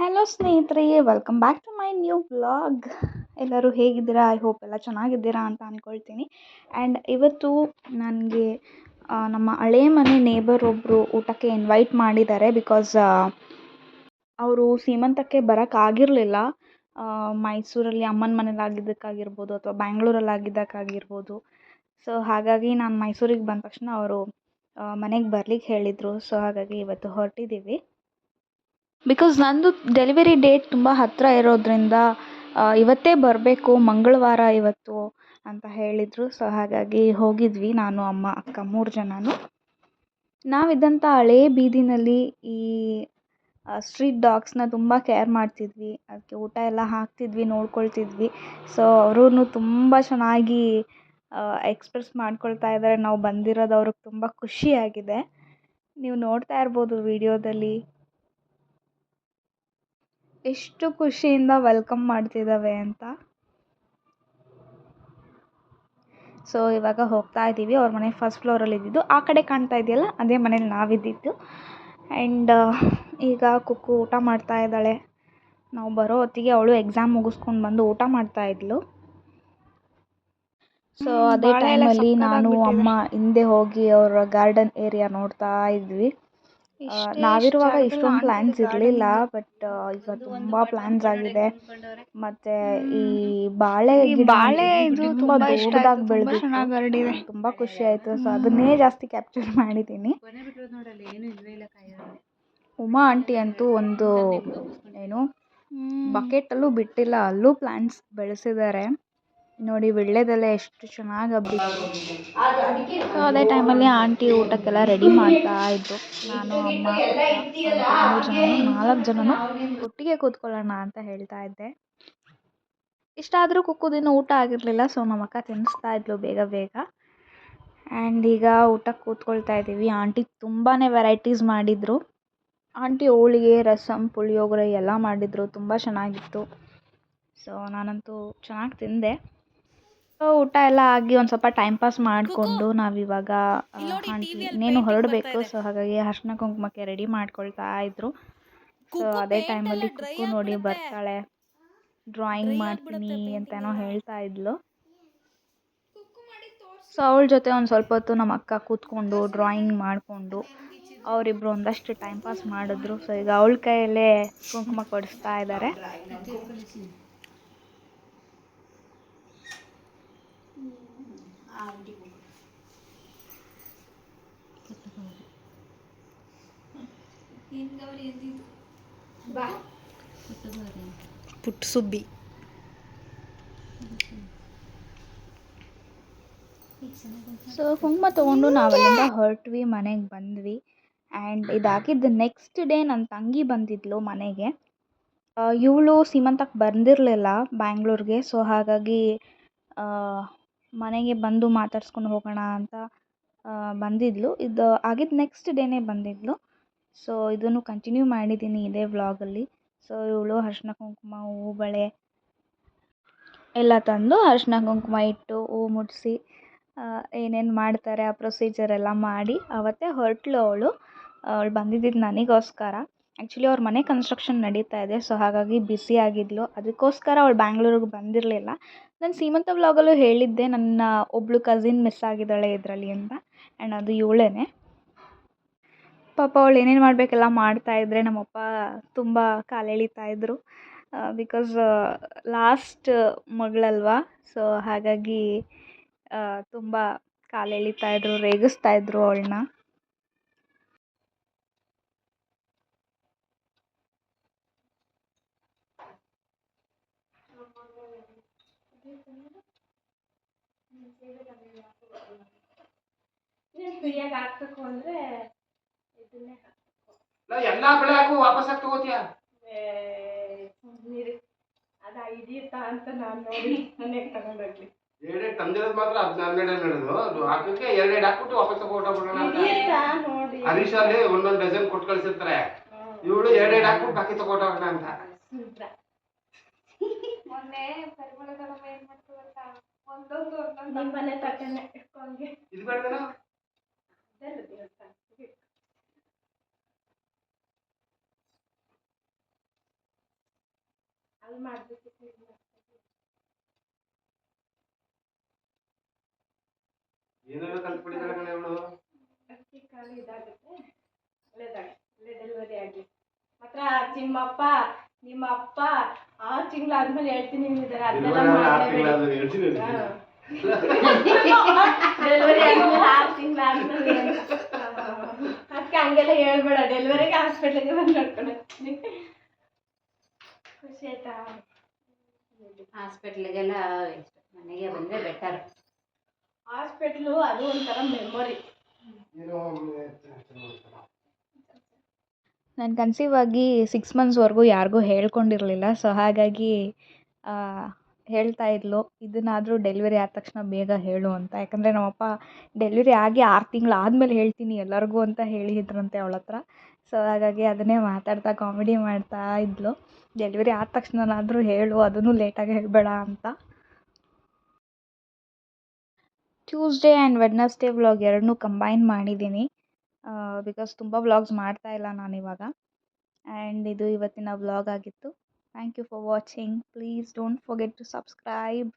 Hello ಸ್ನೇಹಿತರೆ welcome back to my new vlog ಎಲ್ಲರೂ ಹೇಗಿದ್ದೀರಾ? ಐ ಹೋಪ್ ಎಲ್ಲ ಚೆನ್ನಾಗಿದ್ದೀರಾ ಅಂತ ಅಂದ್ಕೊಳ್ತೀನಿ ಆ್ಯಂಡ್ ಇವತ್ತು ನನಗೆ ನಮ್ಮ ಹಳೆ ಮನೆ ನೇಬರ್ ಒಬ್ಬರು ಊಟಕ್ಕೆ ಇನ್ವೈಟ್ ಮಾಡಿದ್ದಾರೆ ಬಿಕಾಸ್ ಅವರು ಸೀಮಂತಕ್ಕೆ ಬರೋಕ್ಕಾಗಿರಲಿಲ್ಲ ಮೈಸೂರಲ್ಲಿ ಅಮ್ಮನ ಮನೇಲಿ ಆಗಿದ್ದಕ್ಕಾಗಿರ್ಬೋದು ಅಥವಾ ಬ್ಯಾಂಗ್ಳೂರಲ್ಲಿ ಆಗಿದ್ದಕ್ಕಾಗಿರ್ಬೋದು ಸೊ ಹಾಗಾಗಿ ನಾನು ಮೈಸೂರಿಗೆ ಬಂದ ತಕ್ಷಣ ಅವರು ಮನೆಗೆ ಬರ್ಲಿಕ್ಕೆ ಹೇಳಿದರು. ಸೊ ಹಾಗಾಗಿ ಇವತ್ತು ಹೊರಟಿದ್ದೀವಿ ಬಿಕಾಸ್ ನಂದು ಡೆಲಿವರಿ ಡೇಟ್ ತುಂಬ ಹತ್ತಿರ ಇರೋದರಿಂದ ಇವತ್ತೇ ಬರಬೇಕು, ಮಂಗಳವಾರ ಇವತ್ತು ಅಂತ ಹೇಳಿದರು. ಸೊ ಹಾಗಾಗಿ ಹೋಗಿದ್ವಿ ನಾನು, ಅಮ್ಮ, ಅಕ್ಕ ಮೂರು ಜನನು. ನಾವಿದ್ದಂಥ ಹಳೇ ಬೀದಿನಲ್ಲಿ ಈ ಸ್ಟ್ರೀಟ್ ಡಾಗ್ಸ್ನ ತುಂಬ ಕೇರ್ ಮಾಡ್ತಿದ್ವಿ. ಅದಕ್ಕೆ ಊಟ ಎಲ್ಲ ಹಾಕ್ತಿದ್ವಿ, ನೋಡ್ಕೊಳ್ತಿದ್ವಿ. ಸೊ ಅವರೂ ತುಂಬ ಚೆನ್ನಾಗಿ ಎಕ್ಸ್ಪ್ರೆಸ್ ಮಾಡ್ಕೊಳ್ತಾ ಇದ್ದಾರೆ. ನಾವು ಬಂದಿರೋದು ಅವ್ರಿಗೆ ತುಂಬ ಖುಷಿಯಾಗಿದೆ. ನೀವು ನೋಡ್ತಾ ಇರ್ಬೋದು ವಿಡಿಯೋದಲ್ಲಿ. ಎಷ್ಟು ಖುಷಿಯಿಂದ ವೆಲ್ಕಮ್ ಮಾಡ್ತಿದ್ದಾವೆ ಅಂತ. ಸೊ ಇವಾಗ ಹೋಗ್ತಾ ಇದ್ದೀವಿ. ಅವ್ರ ಮನೆ ಫಸ್ಟ್ ಫ್ಲೋರಲ್ಲಿ ಇದ್ದಿದ್ದು. ಆ ಕಡೆ ಕಾಣ್ತಾ ಇದೆಯಲ್ಲ ಅದೇ ಮನೇಲಿ ನಾವಿದ್ದಿದ್ದು. ಆ್ಯಂಡ್ ಈಗ ಕುಕ್ಕು ಊಟ ಮಾಡ್ತಾ ಇದ್ದಾಳೆ. ನಾವು ಬರೋ ಹೊತ್ತಿಗೆ ಅವಳು ಎಕ್ಸಾಮ್ ಮುಗಿಸ್ಕೊಂಡು ಬಂದು ಊಟ ಮಾಡ್ತಾ ಇದ್ಲು. ಸೊ ಅದೇ ಟೈಮಲ್ಲಿ ನಾನು ಅಮ್ಮ ಹಿಂದೆ ಹೋಗಿ ಅವರ ಗಾರ್ಡನ್ ಏರಿಯಾ ನೋಡ್ತಾ ಇದ್ವಿ. ನಾವಿರುವಾಗ ಇಷ್ಟೊಂದು ಪ್ಲ್ಯಾನ್ಸ್ ಇರಲಿಲ್ಲ ಬಟ್ ಈಗ ತುಂಬ ಪ್ಲ್ಯಾನ್ಸ್ ಆಗಿದೆ. ಮತ್ತು ಈ ಬಾಳೆ ಬಾಳೆ ಇದು ತುಂಬ ದೊಡ್ಡದಾಗಿ ಬೆಳೆದಿದೆ ತುಂಬ ಖುಷಿ ಆಯಿತು. ಸೊ ಅದನ್ನೇ ಜಾಸ್ತಿ ಕ್ಯಾಪ್ಚರ್ ಮಾಡಿದ್ದೀನಿ. ಉಮಾ ಆಂಟಿ ಅಂತೂ ಒಂದು ಏನು ಬಕೆಟಲ್ಲೂ ಬಿಟ್ಟಿಲ್ಲ ಅಲ್ಲೂ ಪ್ಲ್ಯಾನ್ಸ್ ಬೆಳೆಸಿದ್ದಾರೆ. ನೋಡಿ ವೀಳ್ಯದೆಲೆ ಎಷ್ಟು ಚೆನ್ನಾಗಿ ಹಬ್ಬಿತ್ತು. ಸೊ ಅದೇ ಟೈಮಲ್ಲಿ ಆಂಟಿ ಊಟಕ್ಕೆಲ್ಲ ರೆಡಿ ಮಾಡ್ತಾ ಇದ್ದರು ನಾನು ಅಮ್ಮ ಮೂರು ಜನ ನಾಲ್ಕು ಜನನು ಒಟ್ಟಿಗೆ ಕೂತ್ಕೊಳ್ಳೋಣ ಅಂತ ಹೇಳ್ತಾ ಇದ್ದೆ. ಇಷ್ಟಾದರೂ ಕುಕ್ಕುದಿನ ಊಟ ಆಗಿರಲಿಲ್ಲ ಸೊ ನಮ್ಮ ಅಕ್ಕ ತಿನ್ನಿಸ್ತಾ ಇದ್ಲು ಬೇಗ ಬೇಗ. ಆ್ಯಂಡ್ ಈಗ ಊಟಕ್ಕೆ ಕೂತ್ಕೊಳ್ತಾ ಇದ್ದೀವಿ. ಆಂಟಿ ತುಂಬಾ ವೆರೈಟೀಸ್ ಮಾಡಿದರು. ಆಂಟಿ ಹೋಳಿಗೆ ರಸಂ ಪುಳಿಯೋಗರೆ ಎಲ್ಲ ಮಾಡಿದರು. ತುಂಬ ಚೆನ್ನಾಗಿತ್ತು. ಸೊ ನಾನಂತೂ ಚೆನ್ನಾಗಿ ತಿಂದೆ. ಊಟ ಎಲ್ಲ ಆಗಿ ಒಂದು ಸ್ವಲ್ಪ ಟೈಮ್ ಪಾಸ್ ಮಾಡಿಕೊಂಡು ನಾವಿವಾಗ ಇವಾಗ ಇನ್ನೇನು ಹೊರಡಬೇಕು ಸೊ ಹಾಗಾಗಿ ಅರ್ಶಿನ ಕುಂಕುಮಕ್ಕೆ ರೆಡಿ ಮಾಡ್ಕೊಳ್ತಾ ಇದ್ದರು ಸೊ ಅದೇ ಟೈಮಲ್ಲಿ ಕುಕ್ಕು ನೋಡಿ ಬರ್ತಾಳೆ. ಡ್ರಾಯಿಂಗ್ ಮಾಡ್ತೀನಿ ಅಂತೇನೋ ಹೇಳ್ತಾ ಇದ್ಲು. ಸೊ ಅವಳ ಜೊತೆ ಒಂದು ಸ್ವಲ್ಪ ಹೊತ್ತು ನಮ್ಮ ಅಕ್ಕ ಕೂತ್ಕೊಂಡು ಡ್ರಾಯಿಂಗ್ ಮಾಡಿಕೊಂಡು ಅವರಿಬ್ಬರು ಒಂದಷ್ಟು ಟೈಮ್ ಪಾಸ್ ಮಾಡಿದ್ರು. ಸೊ ಈಗ ಅವಳ ಕೈಯಲ್ಲೇ ಕುಂಕುಮ ಕೊಡಿಸ್ತಾ ಇದ್ದಾರೆ. ಪುಟ್ಟ ಸುಬ್ಬಿ. ಸೊ ಕುಂಕುಮ ತೊಗೊಂಡು ನಾವೆಲ್ಲ ಹೊರಟ್ವಿ ಮನೆಗೆ ಬಂದ್ವಿ. ಆ್ಯಂಡ್ ಇದಾಕಿದ್ದು ನೆಕ್ಸ್ಟ್ ಡೇ ನನ್ನ ತಂಗಿ ಬಂದಿದ್ಲು ಮನೆಗೆ. ಇವಳು ಸೀಮಂತಕ್ಕೆ ಬಂದಿರಲಿಲ್ಲ ಬ್ಯಾಂಗ್ಳೂರಿಗೆ ಸೊ ಹಾಗಾಗಿ ಮನೆಗೆ ಬಂದು ಮಾತಾಡ್ಸ್ಕೊಂಡು ಹೋಗೋಣ ಅಂತ ಬಂದಿದ್ಲು. ಇದು ಆಗಿದ್ದು ನೆಕ್ಸ್ಟ್ ಡೇನೇ ಬಂದಿದ್ಲು. ಸೊ ಇದನ್ನು ಕಂಟಿನ್ಯೂ ಮಾಡಿದ್ದೀನಿ ಇದೇ ವ್ಲಾಗಲ್ಲಿ ಸೊ ಇವಳು ಅರ್ಶಿನ ಕುಂಕುಮ ಹೂ ಬಳೆ ಎಲ್ಲ ತಂದು ಅರ್ಶಿನ ಕುಂಕುಮ ಇಟ್ಟು ಹೂ ಮುಡಿಸಿ ಏನೇನು ಮಾಡ್ತಾರೆ, ಆ ಪ್ರೊಸೀಜರ್ ಎಲ್ಲ ಮಾಡಿ ಅವತ್ತೇ ಹೊರಟ್ಲು ಅವಳು. ಅವಳು ಬಂದಿದ್ದಿದ್ದು ನನಗೋಸ್ಕರ. ಆ್ಯಕ್ಚುಲಿ ಅವ್ರ ಮನೆ ಕನ್ಸ್ಟ್ರಕ್ಷನ್ ನಡೀತಾ ಇದೆ ಸೊ ಹಾಗಾಗಿ ಬಿಸಿ ಆಗಿದ್ಲು. ಅದಕ್ಕೋಸ್ಕರ ಅವಳು ಬ್ಯಾಂಗ್ಳೂರಿಗೆ ಬಂದಿರಲಿಲ್ಲ. ನಾನು ಸೀಮಂತ ವ್ಲಾಗಲ್ಲೂ ಹೇಳಿದ್ದೆ, ನನ್ನ ಒಬ್ಬಳು ಕಸಿನ್ ಮಿಸ್ ಆಗಿದ್ದಾಳೆ ಇದರಲ್ಲಿ ಅಂತ. ಆ್ಯಂಡ್ ಅದು ಇವಳೇ ಪಾಪ ಅವಳು ಏನೇನು ಮಾಡಬೇಕೆಲ್ಲ ಮಾಡ್ತಾಯಿದ್ರೆ ನಮ್ಮಪ್ಪ ತುಂಬ ಕಾಲೆಳಿತಾ ಇದ್ದರು ಬಿಕಾಸ್ ಲಾಸ್ಟ್ ಮಗಳಲ್ವಾ? ಸೊ ಹಾಗಾಗಿ ತುಂಬ ರೇಗಿಸ್ತಾ ಇದ್ದರು ಅವಳನ್ನ. ಫ್ರೀಯಾಗಿ ಹಾಕ್ಬೇಕು ಅಂದರೆ ಇದನ್ನೇ ಎಲ್ಲ ಬೆಳೆ ಹಾಕು ವಾಪಸ್ ಹಾಕಿ ತಗೋತೀಯ ನೀರು. ಅದು ಅಂತ ನಾನು ನೋಡಿ ಮನೆಗೆ ತಗೊಂಡೋಗ್ಲಿ. ಎರಡೆರಡು ತಂದಿರೋದು ಮಾತ್ರ ಹದಿನ ಹನ್ನೆರಡು ನಡೆದು ಅದು ಹಾಕಕ್ಕೆ ಎರಡೆರಡು ಹಾಕ್ಬಿಟ್ಟು ವಾಪಸ್ ಅಂತ. ನೋಡಿ. ಹರೀಶ್ ಅಲ್ಲಿ ಒಂದೊಂದು ಡಜನ್ ಕೊಟ್ಟು ಕಳ್ಸಿರ್ತಾರೆ. ಇವಳು ಎರಡೆರಡು ಹಾಕ್ಬಿಟ್ಟು ಬಾಕಿ ತಗೊಂಡೋಗೋಣ ಅಂತ. ಮೊನ್ನೆ ಪರಿಮಳದ ಏನ್ ಗೊತ್ತಾ ಒಂದೊಂದು ಒಂದೊಂದು ನಿಮ್ಮ ಮನೆ ತಟ್ಟೆನೆ ಇಟ್ಕೊಂಡ್ಗೆ. ಇದು ಅಲ್ಲಿ ಮಾಡಬೇಕಿತ್ತು ಏನೇನೋ ಕಲ್ತ್ಬಿಟ್ಟಿದ್ದಾಳೆ ಕಣೆ ಅವಳು? ಅಕ್ಕಿ ಇದಾಗುತ್ತೆ. ಒಳ್ಳೇದಾಗಿ ಒಳ್ಳೆ ಡೆಲಿವರಿ ಆಗಿ. ಮಾತ್ರ ಚಿಮ್ಮಪ್ಪ ನಿಮ್ಮ ಅಪ್ಪ ಆರು ತಿಂಗಳಾದ್ಮೇಲೆ ಹೇಳ್ತೀನಿ ಅಂದಿದ್ದಾರೆ ಅದನ್ನೆಲ್ಲ ಮಾಡಲೇಬೇಡಿ ಡೆಲಿವರಿ ಆದ್ಮೇಲೆ ಆರು ತಿಂಗಳಾದ್ಮೇಲೆ ಅದಕ್ಕೆ ಹಂಗೆಲ್ಲ ಹೇಳ್ಬೇಡ ಡೆಲಿವರಿಗೆ ಹಾಸ್ಪಿಟ್ಲಿಗೆ ಬಂದು ನೋಡ್ಕೊಂಡು ಹೋಗ್ತೀನಿ. ಖುಷಿ ಆಯ್ತಾ ಹಾಸ್ಪಿಟ್ಲಿಗೆಲ್ಲ ಮನೆಗೆ ಬಂದರೆ ಬೆಟರ್ ಹಾಸ್ಪಿಟ್ಲು ಅದು ಒಂಥರ ಮೆಮೊರಿ ನಾನು ಕನ್ಸೀವ್ ಆಗಿ ಸಿಕ್ಸ್ ಮಂತ್ಸ್ವರೆಗೂ ಯಾರಿಗೂ ಹೇಳ್ಕೊಂಡಿರಲಿಲ್ಲ. ಸೊ ಹಾಗಾಗಿ ಹೇಳ್ತಾ ಇದ್ಲು. ಇದನ್ನಾದರೂ ಡೆಲಿವರಿ ಆದ ತಕ್ಷಣ ಬೇಗ ಹೇಳು ಅಂತ. ಯಾಕಂದರೆ ನಮ್ಮಪ್ಪ ಡೆಲಿವರಿ ಆಗಿ ಆರು ತಿಂಗಳು ಆದಮೇಲೆ ಹೇಳ್ತೀನಿ ಎಲ್ಲರಿಗೂ ಅಂತ ಹೇಳಿದ್ರಂತೆ ಅವಳ ಹತ್ರ. ಸೊ ಹಾಗಾಗಿ ಅದನ್ನೇ ಮಾತಾಡ್ತಾ ಕಾಮಿಡಿ ಮಾಡ್ತಾ ಇದ್ಲು. ಡೆಲಿವರಿ ಆದ ತಕ್ಷಣನಾದರೂ ಹೇಳು, ಅದನ್ನು ಲೇಟಾಗಿ ಹೇಳಬೇಡ ಅಂತ. ಟ್ಯೂಸ್ಡೇ ಆ್ಯಂಡ್ ವೆಡ್ನಸ್ಡೇ ವ್ಲಾಗ್ ಎರಡನ್ನೂ ಕಂಬೈನ್ ಮಾಡಿದ್ದೀನಿ. ಬಿಕಾಸ್ ತುಂಬ ವ್ಲಾಗ್ಸ್ ಮಾಡ್ತಾ ಇಲ್ಲ ನಾನು ಇವಾಗ. ಆ್ಯಂಡ್ ಇದು ಇವತ್ತಿನ ವ್ಲಾಗ್ ಆಗಿತ್ತು. Thank you for watching please don't forget to subscribe